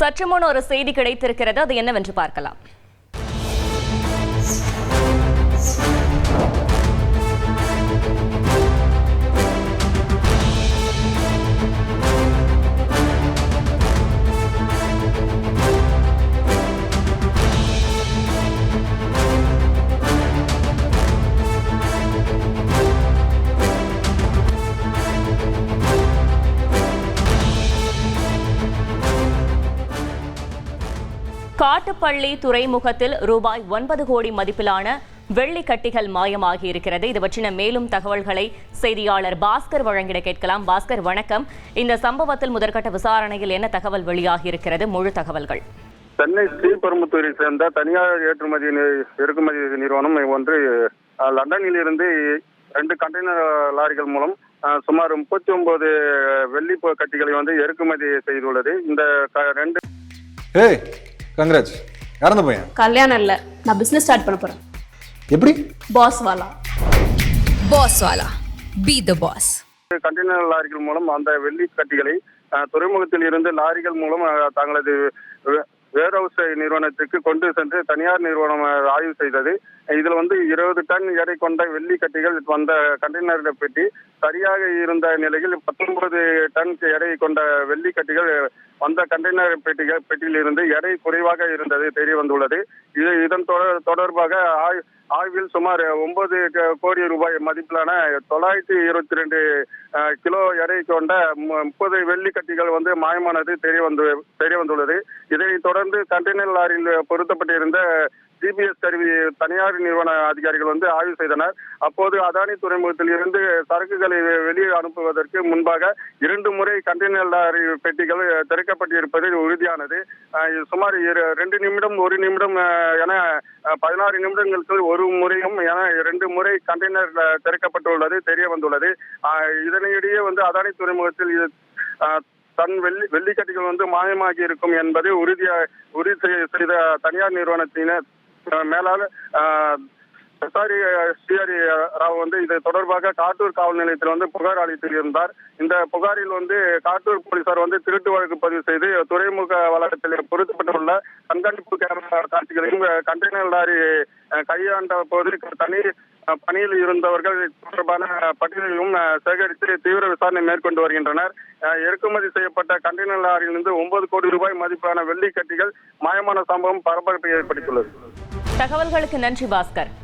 சற்று முன் ஒரு செய்தி கிடைத்திருக்கிறது. அது என்னவென்று பார்க்கலாம். காட்டுப்பள்ளி துறைமுகத்தில் ரூபாய் ஒன்பது கோடி மதிப்பிலான வெள்ளி கட்டிகள் மாயமாகி இருக்கிறது இது பற்றின மேலும் தகவல்களை செய்தியாளர் பாஸ்கர் வழங்கிட கேட்கலாம். பாஸ்கர் வணக்கம். இந்த சம்பவத்தில் முதற்கட்ட விசாரணையில் என்ன தகவல் வெளியாகி இருக்கிறது முழு தகவல்கள். சென்னை ஸ்ரீபெரும்புத்தூரை சேர்ந்த தனியார் ஏற்றுமதி இறக்குமதி நிறுவனம் ஒன்று லண்டனில் இருந்து ரெண்டு கண்டெய்னர் லாரிகள் மூலம் சுமார் முப்பத்தி ஒன்பது வெள்ளி கட்டிகளை வந்து இறக்குமதி செய்துள்ளது. இந்த ரெண்டு யார் அந்த பையன்? கல்யாணம் இல்ல. நான் பிசினஸ் ஸ்டார்ட் பண்ண போறேன். எப்படி? Boss Wala. Boss Wala. Be the boss. Container லாரிகள் மூலம் அந்த வெள்ளி கட்டிகளை துறைமுகத்தில் இருந்து லாரிகள் மூலம் தங்களது வேர் ஹவுஸ் நிறுவனத்துக்கு கொண்டு சென்று தனியார் நிறுவனம் ஆய்வு செய்தது. இதுல வந்து இருபது டன் எடை கொண்ட வெள்ளி கட்டிகள் வந்த கண்டெய்னர் பெட்டி சரியாக இருந்த நிலையில் பத்தொன்பது டன் எடை கொண்ட வெள்ளி கட்டிகள் வந்த கண்டெய்னர் பெட்டிகள் பெட்டியில் இருந்து எடை குறைவாக இருந்தது தெரிய வந்துள்ளது. இது இதன் தொடர் தொடர்பாக ஆய் ஆய்வில் சுமார் ஒன்பது கோடி ரூபாய் மதிப்பிலான தொள்ளாயிரத்தி இருபத்தி ரெண்டு கிலோ எடை கொண்ட மு- முப்பது வெள்ளி கட்டிகள் வந்து மாயமானது தெரிய வந்து தெரிய வந்துள்ளது. இதைத் தொடர்ந்து கண்டெய்னர் லாரியில் பொருத்தப்பட்டிருந்த ஜிபிஎஸ் கருவி தனியார் நிறுவன அதிகாரிகள் வந்து ஆய்வு செய்தனர். அப்போது அதானி துறைமுகத்தில் இருந்து சரக்குகளை வெளியே அனுப்புவதற்கு முன்பாக இரண்டு முறை கண்டெய்னர் லாரி பெட்டிகள் திறக்கப்பட்டிருப்பது உறுதியானது. சுமார் இரு- ரெண்டு நிமிடம் ஒரு நிமிடம் என பதினாறு நிமிடங்களுக்கு ஒரு முறையும் என இரண்டு முறை கண்டெய்னர் திறக்கப்பட்டுள்ளது தெரிய வந்துள்ளது இதனிடையே வந்து அதானி துறைமுகத்தில் தன் வெள்ளி வெள்ளிக்கட்டிகள் வந்து மாயமாகி இருக்கும் என்பதை உறுதியா உறுதி செய்த தனியார் நிறுவனத்தினர் மேலாளர் அஹ், எஸ்ஆர்இ ராவ் வந்து இது தொடர்பாக காட்டூர் காவல் நிலையத்தில் வந்து புகார் அளித்திருந்தார் இந்த புகாரில் வந்து காட்டூர் போலீசார் வந்து திருட்டு வழக்கு பதிவு செய்து துறைமுக வளாகத்தில் பொருத்தப்பட்டுள்ள கண்காணிப்பு கேமரா காட்சிகளையும் கண்டெய்னர் லாரி கையாண்ட போது தனி பணியில் இருந்தவர்கள் தொடர்பான பட்டியலையும் சேகரித்து தீவிர விசாரணை மேற்கொண்டு வருகின்றனர். அஹ், இறக்குமதி செய்யப்பட்ட கண்டெய்னர் லாரியிலிருந்து ஒன்பது கோடி ரூபாய் மதிப்பான வெள்ளி கட்டிகள் மாயமான சம்பவம் பரபரப்பை ஏற்படுத்தியுள்ளது. தகவல்களுக்கு நன்றி பாஸ்கர்.